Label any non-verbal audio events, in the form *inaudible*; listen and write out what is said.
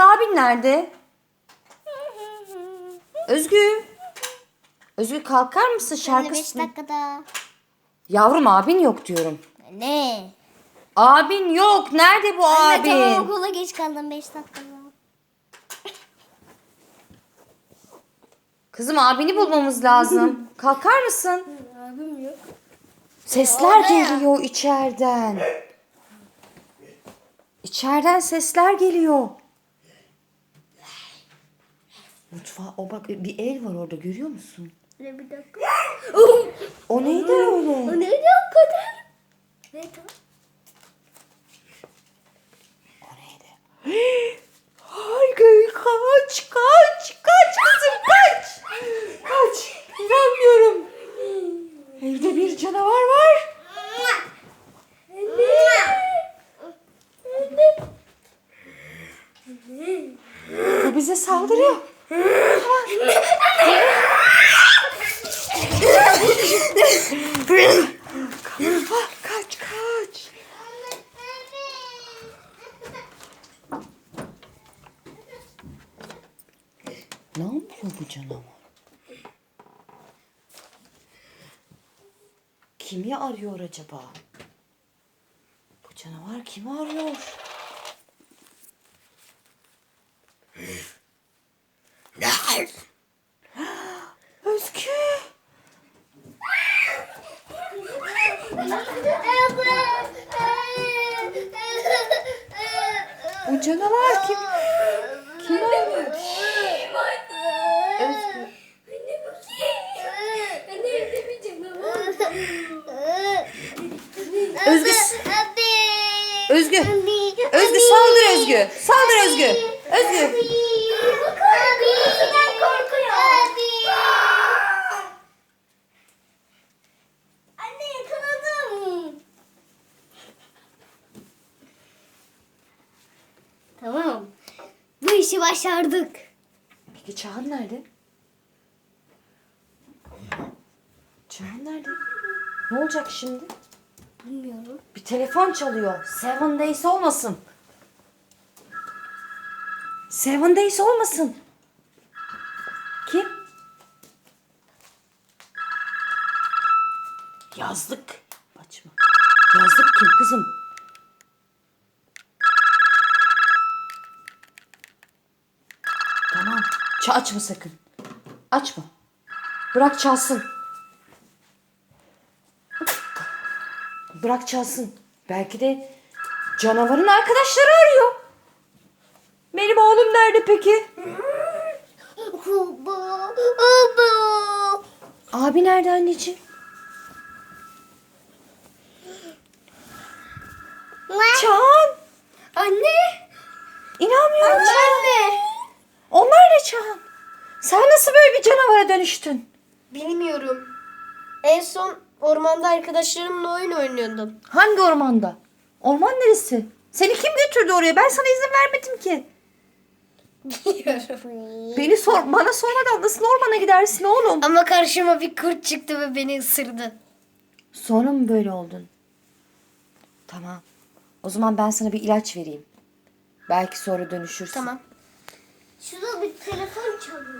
Özgü abin nerede? Özgü. Özgü kalkar mısın Anne 5 şarkı? dakikada. Yavrum abin yok diyorum. Ne? Abin yok. Nerede bu Anne abin? tamam okula geç kaldım 5 dakikada. Kızım abini bulmamız lazım. Kalkar mısın? Abim yok. Sesler Orada ya. geliyor içeriden. İçeriden sesler geliyor. Mutfağa o bak bir el var orada görüyor musun? Ne bir dakika. *gasps* O neydi öyle? O neydi o kadar? Ne? O neydi? *gasps* Hayır kaç kaç kaç kızım kaç. Kaç. İnanmıyorum. Evde bir canavar var. Bu bize saldırıyor. Kaç kaç. Ne bu canavar? Kimi arıyor acaba? Bu canavar kimi arıyor? Özgü. Bu canavar kim? Kim arıyor? Özgü. Özgü. Özgü. Özgü saldır Özgü. Saldır Özgü. Özgü. Anne yakaladım. Tamam. Bu işi başardık. Peki Çağan nerede? Çağan nerede? Ne olacak şimdi? Bilmiyorum. Bir telefon çalıyor. Seven Days olmasın. Seven Days olmasın. Kim? Yazlık. Açma. Yazlık kim kızım? Tamam. Ç açma sakın. Açma. Bırak çalsın. Bırak çalsın. Belki de canavarın arkadaşları arıyor. Benim oğlum nerede peki? Abi nerede anneciğim? Çağan. Anne. İnanmıyorum. Anne. Çağan? Sen nasıl böyle bir canavara dönüştün? Bilmiyorum. En son ormanda arkadaşlarımla oyun oynuyordum. Hangi ormanda? Orman neresi? Seni kim götürdü oraya? Ben sana izin vermedim ki. Beni sor, bana sormadan nasıl ormana gidersin oğlum? Ama karşıma bir kurt çıktı ve beni ısırdı. Sonra mı böyle oldun? Tamam. O zaman ben sana bir ilaç vereyim. Belki sonra dönüşürsün. Tamam. Şurada bir telefon çalıyor.